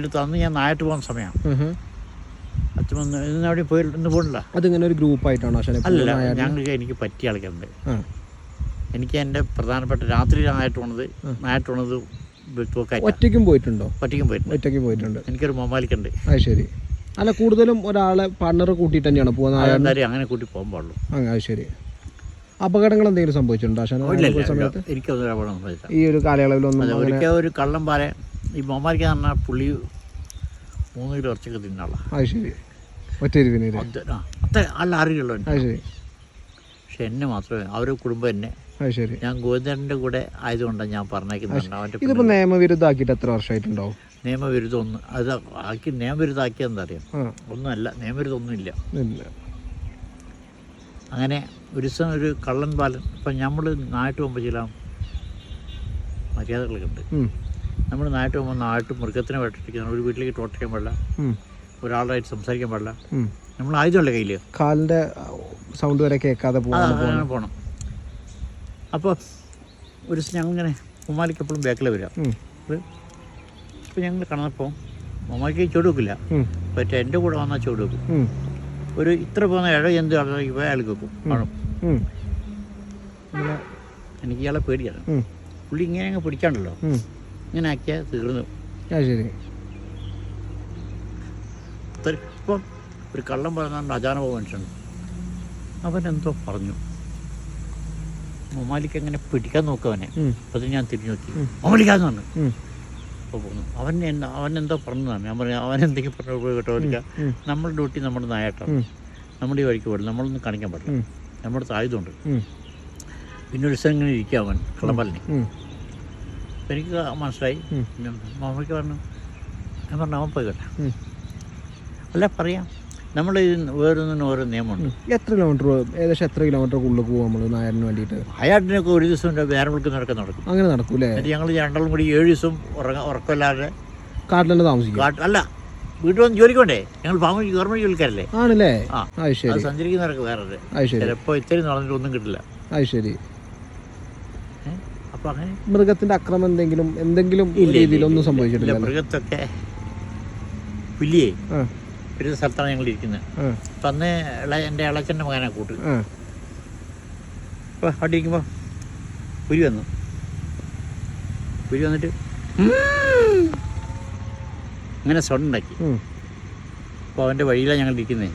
എടുത്ത് അന്ന് ഞാൻ നായിട്ട് പോകുന്ന സമയം അച്ഛൻ വന്ന് ഇന്ന് അവിടെ പോയി ഇന്ന് പോകണില്ല അതിങ്ങനെ ഒരു ഗ്രൂപ്പ് ആയിട്ടാണോ പൂർണമായിട്ട്? ഞങ്ങൾക്ക് എനിക്ക് പറ്റിയ ആൾക്കാരുണ്ട്. എനിക്ക് എന്റെ പ്രധാനപ്പെട്ട രാത്രി നായിട്ട് പോണത് നായിട്ട് പോണത് ഒറ്റയ്ക്കും പോയിട്ടുണ്ടോ? ഒറ്റയ്ക്കും പോയിട്ടുണ്ട് ഒറ്റയ്ക്കും പോയിട്ടുണ്ട്. എനിക്കൊരു മൊബൈലിക്കുണ്ട് അത് ശരി അല്ല കൂടുതലും ഒരാളെ പാർട്ണർ കൂട്ടിയിട്ട് തന്നെയാണ് പോകുന്നത് അങ്ങനെ കൂട്ടി പോകാൻ പാടുള്ളൂ. അങ്ങനെ അത് ശരി അപകടങ്ങൾ എന്തെങ്കിലും സംഭവിച്ചിട്ടുണ്ടോ സമയത്ത്? എനിക്കൊന്നും ഈ ഒരു കാലയളവിലൊന്നും ഒരു കള്ളം പാല ഈ മോമാരിക്ക് പറഞ്ഞാൽ പുള്ളി മൂന്ന് കിലോ ഇറച്ചൊക്കെ തിന്നാളാ. അത് ശരി. അത്ര അല്ല അറിയുള്ളൂ അത് ശരി. പക്ഷെ എന്നെ മാത്രമേ അവരുടെ കുടുംബം എന്നെ. അത് ശരി. ഞാൻ ഗോവിന്ദന്റെ കൂടെ ആയതുകൊണ്ടാണ് ഞാൻ പറഞ്ഞേക്കുന്നത് അവന്റെ നിയമവിരുദ്ധമാക്കിയിട്ട് എത്ര വർഷമായിട്ടുണ്ടാവും? നിയമവിരുദ്ധം ഒന്ന് അത് ആക്കി നിയമവിരുദ്ധം ആക്കിയത് എന്താ അറിയാം? ഒന്നുമല്ല നിയമവിരുദ്ധം ഒന്നുമില്ല ഇല്ല. അങ്ങനെ ഒരു ദിവസം ഒരു കള്ളൻ ബാലൻ ഇപ്പം നമ്മൾ നായിട്ട് പോകുമ്പോൾ ചില മര്യാദകളൊക്കെ ഉണ്ട്. നമ്മൾ നാട്ടിൽ പോകുമ്പോൾ നാട്ട് മൃഗത്തിനെ വെട്ടിരിക്കുന്ന ഒരു വീട്ടിലേക്ക് ടോട്ടിക്കാൻ പാടില്ല. ഒരാളായിട്ട് സംസാരിക്കാൻ പാടില്ല. നമ്മൾ ആയുധമല്ലേ കയ്യിൽ കാലിന്റെ സൗണ്ട് വരെ കേൾക്കാതെ പോകാൻ അങ്ങനെ പോകണം. അപ്പോൾ ഒരു ദിവസം ഞങ്ങളിങ്ങനെ ഉമ്മാലിക്ക് എപ്പോഴും ബാക്കിൽ വരിക. ഉം, അപ്പോൾ ഞങ്ങൾ കടന്നപ്പോൾ ഉമ്മാലിക്ക് ചുവട് വെക്കില്ല. പറ്റേ എന്റെ കൂടെ വന്നാൽ ചുവട് വെക്കും. ഒരു ഇത്ര പോകുന്ന ഇഴ എന്ത് ഇവ അയാൾക്ക് വെക്കും. ഉം, എനിക്ക് ഇയാളെ പേടിയാണ്. പുള്ളി ഇങ്ങനെ അങ്ങ് പിടിക്കാണ്ടല്ലോ. ഇങ്ങനെ ആക്കിയാൽ തീർന്നു. അത് ശരി. ഇപ്പം ഒരു കള്ളം പറഞ്ഞാൽ അജാനവ മനുഷ്യനുണ്ട് അവൻ എന്തോ പറഞ്ഞു. മൊമാലിക്ക് എങ്ങനെ പിടിക്കാൻ നോക്കുക അവനെ. അത് ഞാൻ തിരിഞ്ഞു നോക്കി. മൊമാലിക്കാന്ന് പറഞ്ഞു. അപ്പോൾ പോന്നു അവൻ എന്താ അവൻ എന്തോ പറഞ്ഞതാണ് ഞാൻ പറഞ്ഞു അവൻ എന്തെങ്കിലും പറഞ്ഞു പോയി കേട്ടോ മൊമാലിക്ക നമ്മുടെ ഡ്യൂട്ടി നമ്മുടെ നായാട്ടാണ് നമ്മുടെ ഈ വഴിക്ക് പാടില്ല നമ്മളൊന്നും കാണിക്കാൻ പാടില്ല. ഉം, നമ്മുടെ ആയുധമുണ്ട് പിന്നെ ഒരു ദിവസം ഇങ്ങനെ ഇരിക്കുക അവൻ കള്ളമ്പലിനെ എനിക്ക് മനസ്സിലായി. ഉം. പിന്നെ മാമയ്ക്ക് പറഞ്ഞു ഞാൻ പറഞ്ഞു അവൻ പോയിക്കട്ടെ. അല്ല പറയാം. നമ്മൾ ഓരോന്നിനും ഓരോ നിയമമുണ്ട്. എത്ര കിലോമീറ്റർ ഏകദേശം എത്ര കിലോമീറ്റർ ഉള്ളിൽ പോകും നമ്മൾ നായറിന് വേണ്ടിയിട്ട്? അയാട്ടിനൊക്കെ ഒരു ദിവസം വേറെ നടക്കാൻ നടക്കും അങ്ങനെ നടക്കൂലേ? ഞങ്ങൾ രണ്ടാളും കൂടി ഏഴ് ദിവസം ഉറങ്ങ ഉറക്കമില്ലാതെ തന്നെ താമസിക്കും. അല്ല വീട്ടിൽ വന്ന് ജോലിക്ക് വേണ്ടേ ഞങ്ങൾ ഫാമിലി ഗവൺമെന്റ് ജോലിക്കാരല്ലേ? ആണല്ലേ? ആ. സഞ്ചരിക്കുന്നവരൊക്കെ വേറെ ചിലപ്പോൾ ഇത്രയും നടന്നിട്ട് ഒന്നും കിട്ടില്ല. അത് ശരി. അപ്പോൾ അങ്ങനെ മൃഗത്തിന്റെ അക്രമം എന്തെങ്കിലും എന്തെങ്കിലും രീതിയിലൊന്നും സംഭവിച്ചിട്ടില്ല മൃഗത്തൊക്കെ പുലിയെ ഒരു സ്ഥലത്താണ് ഞങ്ങൾ ഇരിക്കുന്നത്. അപ്പം അന്ന് എന്റെ എന്റെ ഇളച്ചന്റെ മകനെ കൂട്ട്. അപ്പോൾ അവിടെ ഇരിക്കുമ്പോൾ പുലി വന്നു. പുലി വന്നിട്ട് ഇങ്ങനെ സൗണ്ട് അപ്പൊ അവന്റെ അപ്പോൾ അവന്റെ വഴിയിലാണ് ഞങ്ങൾ ഇരിക്കുന്നത്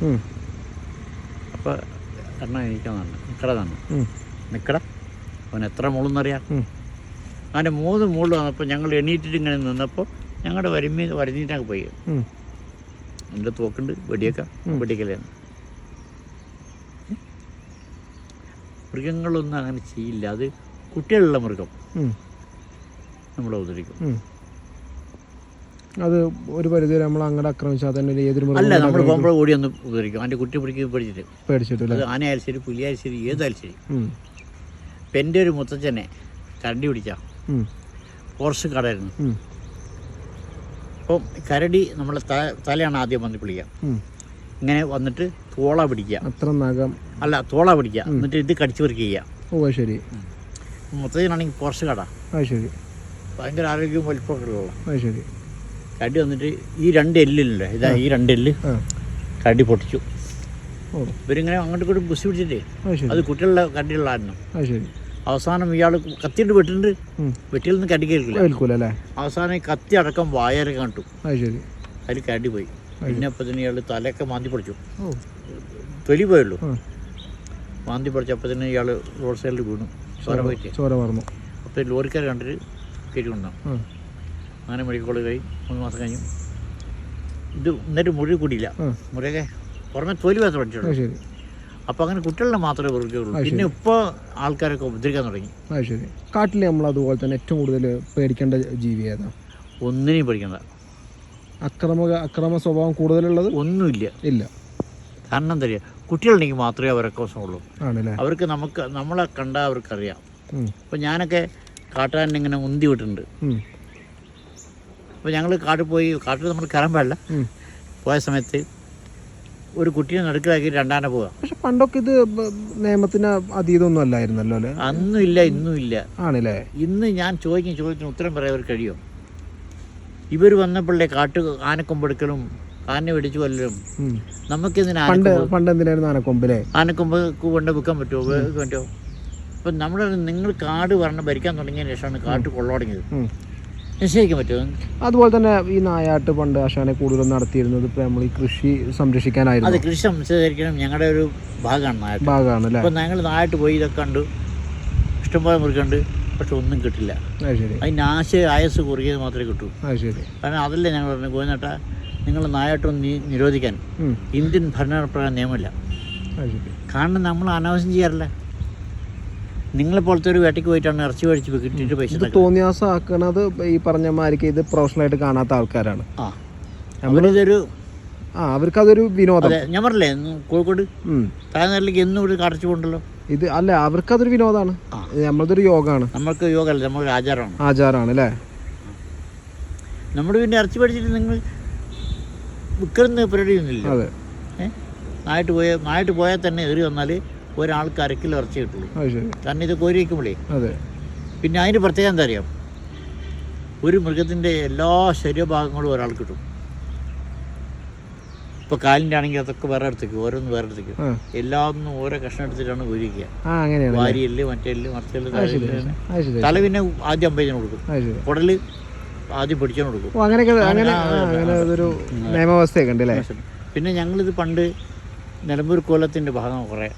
അപ്പൊ അപ്പോൾ എണ്ണ എനിക്കാന്നാണ് നിക്കടതാണ് ഉം, നിക്കട. അവൻ എത്ര മുളെന്നറിയാം. ഉം. അവന്റെ മൂന്ന് മുകളിൽ വന്നപ്പോൾ ഞങ്ങൾ എണീറ്റിട്ട് ഇങ്ങനെ നിന്നപ്പോൾ ഞങ്ങളുടെ വരമീ വരഞ്ഞിട്ടങ്ങ് പോയി. എന്റെ തോക്കുണ്ട് വെടിയൊക്കെ. വെടിക്കലാണ് മൃഗങ്ങളൊന്നും അങ്ങനെ ചെയ്യില്ല. അത് കുട്ടികളുള്ള മൃഗം. നമ്മളെ ഉപദ്രവിക്കും. അത് ഒരു പരിധി വരെ നമ്മൾ അങ്ങോട്ട് ആക്രമിച്ചാൽ തന്നെ ഏതൊരു അല്ല നമ്മൾ. പോകുമ്പോൾ ഓടി ഒന്ന് ഉപദ്രവിക്കും അതിന്റെ കുട്ടി പിടിക്കും പിടിച്ചിട്ട്. പേടിച്ചിട്ടില്ല അത് ആനയായാലും ശരി പുലിയായാലും ശരി ഏതായാലും ശരി. ഇപ്പം എന്റെ ഒരു മുത്തച്ഛനെ കരണ്ടി ഉം, ഫോറസ്റ്റ് കടയായിരുന്നു ഉം, അപ്പം കരടി നമ്മളെ തലയാണ് ആദ്യം വന്ന് പിടിക്കുക. ഇങ്ങനെ വന്നിട്ട് തോള പിടിക്കുക. അത്ര നഖം. അല്ല തോള പിടിക്കുക. എന്നിട്ട് ഇത് കടിച്ചു പറിക്കുക ഓ ശരി. മൊത്തത്തിനാണെങ്കിൽ ഫോറസ്റ്റ് കട. ശരി. ഭയങ്കര ആരോഗ്യവും വലിപ്പമൊക്കെ ഉള്ള ശരി. കടി വന്നിട്ട് ഈ രണ്ട് എല്ലില്ലേ? ഇതാ ഈ രണ്ട് എല്ല്. കടി പൊട്ടിച്ചു. ഇവരിങ്ങനെ അങ്ങോട്ട് ഇങ്ങോട്ട് ബുസ് പിടിച്ചിട്ടേ. അത് കുട്ടികളുടെ കടിയുള്ളതായിരുന്നു അത് ശരി. അവസാനം ഇയാൾ കത്തിയിട്ട് വെട്ടിണ്ട്. വെട്ടിയിൽ നിന്ന് കടി കേൾക്കില്ല. അവസാനം ഈ കത്തി അടക്കം വായര കണ്ടു. അതിൽ കടി പോയി. പിന്നെ അപ്പം തന്നെ ഇയാൾ തലയൊക്കെ മാന്തി പൊടിച്ചു. തൊലി പോയുള്ളൂ മാന്തി പൊടിച്ചപ്പോൾ തന്നെ ഇയാൾ റോഡ് സൈഡിൽ വീണു. ചോര പോയിട്ട്. ചോര മറന്നു അപ്പോൾ ലോറിക്കാർ കണ്ടിട്ട് കയറ്റി കൊണ്ടുവന്നു. അങ്ങനെ മെഡിക്കൽ കോളേജ് പോയി മൂന്ന് മാസം കഴിഞ്ഞു. ഇത് എന്നിട്ട് മുറി കൂടിയില്ല. മുറിയൊക്കെ പുറമെ തൊലി മാത്രം പഠിച്ചുള്ളൂ അപ്പോൾ അങ്ങനെ കുട്ടികളെ മാത്രമേ വെറുക്കുകയുള്ളൂ. പിന്നെ ഇപ്പോൾ ആൾക്കാരൊക്കെ ഉപദ്രവിക്കാൻ തുടങ്ങി. അത് ശരി. കാട്ടിൽ നമ്മൾ അതുപോലെ തന്നെ ഏറ്റവും കൂടുതൽ പേടിക്കേണ്ട ജീവി ഏതാ? ഒന്നിനെയും പേടിക്കേണ്ട. അക്രമ അക്രമ സ്വഭാവം കൂടുതലുള്ളത്? ഒന്നുമില്ല. ഇല്ല. കാരണം എന്താ പറയുക കുട്ടികളുണ്ടെങ്കിൽ മാത്രമേ അവരൊക്കെ വശമുള്ളൂ ആണല്ലേ? അവർക്ക് നമുക്ക് നമ്മളെ കണ്ടാൽ അവർക്കറിയാം. ഉം, അപ്പോൾ ഞാനൊക്കെ കാട്ടുകാരനെ ഇങ്ങനെ ഉന്തി വിട്ടിട്ടുണ്ട്. അപ്പൊ അപ്പോൾ ഞങ്ങൾ കാട്ടിൽ പോയി കാട്ടിൽ നമ്മൾ കയറാൻ പാടില്ല. പോയ സമയത്ത് ഒരു കുട്ടിയെ നടുക്കിലാക്കി രണ്ടാനെ പോവാ. പക്ഷെ പണ്ടൊക്കെ ഇത് നിയമത്തിന് അതീതൊന്നും അല്ലായിരുന്നല്ലോ അല്ലേ? അന്നും ഇല്ല ഇന്നും ഇല്ല. ആണല്ലേ? ഇന്ന് ഞാൻ ചോദിക്കും ചോദ്യത്തിന് ഉത്തരം പറയാൻ അവർ കഴിയും? ഇവർ വന്നപ്പോഴേ കാട്ട് ആനക്കൊമ്പെടുക്കലും ആന പിടിച്ചു കൊല്ലലും. നമുക്ക് നമുക്കിതിന് പണ്ട് ആനക്കൊമ്പ്? പണ്ട് എന്തിനായിരുന്നു ആനക്കൊമ്പിലെ? ആനക്കൊമ്പ് കൊണ്ട് വിൽക്കാൻ പറ്റുമോ? പറ്റുമോ? അപ്പം നമ്മുടെ നിങ്ങൾ കാട് വരണം ഭരിക്കാൻ തുടങ്ങിയതിന് ശേഷമാണ് കാട്ട് കൊള്ള തുടങ്ങിയത്. നിശ്ചയിക്കാൻ പറ്റുമോ? അതുപോലെ തന്നെ ഈ നായാട്ട് പണ്ട് ആശാനെ കൂടുതലും നടത്തിയിരുന്നത് ഇപ്പൊ നമ്മൾ ഈ കൃഷി അത് സംരക്ഷിക്കാനായിരുന്നു കൃഷി സംരക്ഷിക്കണം ഞങ്ങളുടെ ഒരു ഭാഗമാണ് നായാട്ട്. ഭാഗമാണ് അല്ലേ? അപ്പം ഞങ്ങൾ നായിട്ട് പോയി ഇതൊക്കെ കണ്ടു. ഇഷ്ടംപോലെ മുറിക്കണ്ട് പക്ഷെ ഒന്നും കിട്ടില്ല. അത് അതിന് ആശ ആയസ് കുറുകിയത് മാത്രമേ കിട്ടൂ. അത് കാരണം അതല്ലേ ഞങ്ങൾ പറഞ്ഞു കോഴിനട്ട നിങ്ങൾ നായാട്ടം നിരോധിക്കാൻ ഇന്ത്യൻ ഭരണപ്രകാരം നിയമമില്ല. അത് കാരണം നമ്മൾ അനാവശ്യം ചെയ്യാറില്ല. നിങ്ങളെ പോലത്തെ ഒരു വേട്ടയ്ക്ക് പോയിട്ടാണ് ഇറച്ചി കഴിച്ച് കിട്ടിയിട്ട് പൈസ ഇത് ഉണ്ടാക്കുന്നത്. തോന്നിയാസം ആക്കണത് ഈ പറഞ്ഞ മാതിരിക്ക് ഇത് പ്രൊഫഷണലായിട്ട് കാണാത്ത ആൾക്കാരാണ്. ആ. അവരിതൊരു ആ അവർക്ക് അതൊരു വിനോദം ഞാൻ പറഞ്ഞില്ലേ കോഴിക്കോട്. താഴ്ന്നേരലേക്ക് എന്നും ഇവിടെ കടച്ചു കൊണ്ടല്ലോ ഇത് അല്ല അവർക്ക് അതൊരു വിനോദമാണ്. നമ്മളതൊരു യോഗമാണ് നമ്മൾക്ക് യോഗ അല്ല ആചാരമാണ്. ആചാരമാണ് അല്ലേ? നമ്മൾ പിന്നെ ഇറച്ചി പഠിച്ചിട്ട് നിങ്ങൾ വിൽക്കുന്ന പരിപാടിയൊന്നുമില്ല അതെ. നായിട്ട് പോയ നായിട്ട് പോയാൽ തന്നെ ഏറി വന്നാൽ ഒരാൾക്ക് അരക്കിൽ ഇറച്ചി കിട്ടുള്ളൂ. കാരണം ഇത് കോരി വയ്ക്കുമ്പോഴേ പിന്നെ അതിന് പ്രത്യേകം എന്താ അറിയാം? ഒരു മൃഗത്തിന്റെ എല്ലാ ശരീരഭാഗങ്ങളും ഒരാൾക്ക് കിട്ടും. ഇപ്പോൾ കാലിന്റെ ആണെങ്കിൽ അതൊക്കെ വേറെ അടുത്തേക്ക് ഓരോന്ന് വേറെ അടുത്തേക്ക് എല്ലാം എല്ലാന്നും ഓരോ കഷ്ണം എടുത്തിട്ടാണ് അങ്ങനെയാണ്. വാരിയൽ മറ്റേൽ മറച്ചൽ തല പിന്നെ ആദ്യം അമ്പതിന് കൊടുക്കും. കുടൽ ആദ്യം പിടിച്ചു കൊടുക്കും. അങ്ങനെയൊക്കെ അങ്ങനെ നിയമവ്യവസ്ഥയൊക്കെ ഉണ്ട് പിന്നെ ഞങ്ങളിത് പണ്ട് നിലമ്പൂർ കോലത്തിന്റെ ഭാഗം കുറെ.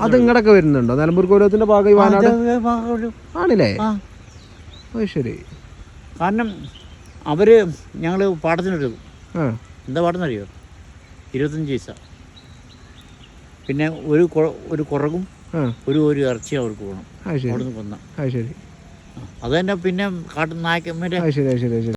അത് ഇങ്ങടൊക്കെ വരുന്നുണ്ടോ? നിലമ്പൂർ കോലത്തിന്റെ ഭാഗം ഈ വയനാട്? ആണല്ലേ? ആ. അത് ശരി. കാരണം അവർ ഞങ്ങൾ പാടത്തിനെടുക്കും ആ. എന്താ പാടുന്നറിയോ ഇരുപത്തഞ്ച് പൈസ. പിന്നെ ഒരു കൊ- ഒരു കുറകും ആ. ഒരു ഒരു ഇറച്ചി അവർക്ക് വേണം. അത് ശരി. അവിടുന്ന് കൊന്ന. അത് ശരി. അത് തന്നെ പിന്നെ കാട്ടു നായ്ക്കന്മാരെ അത് ശരി അത് ശരി അത് ശരി.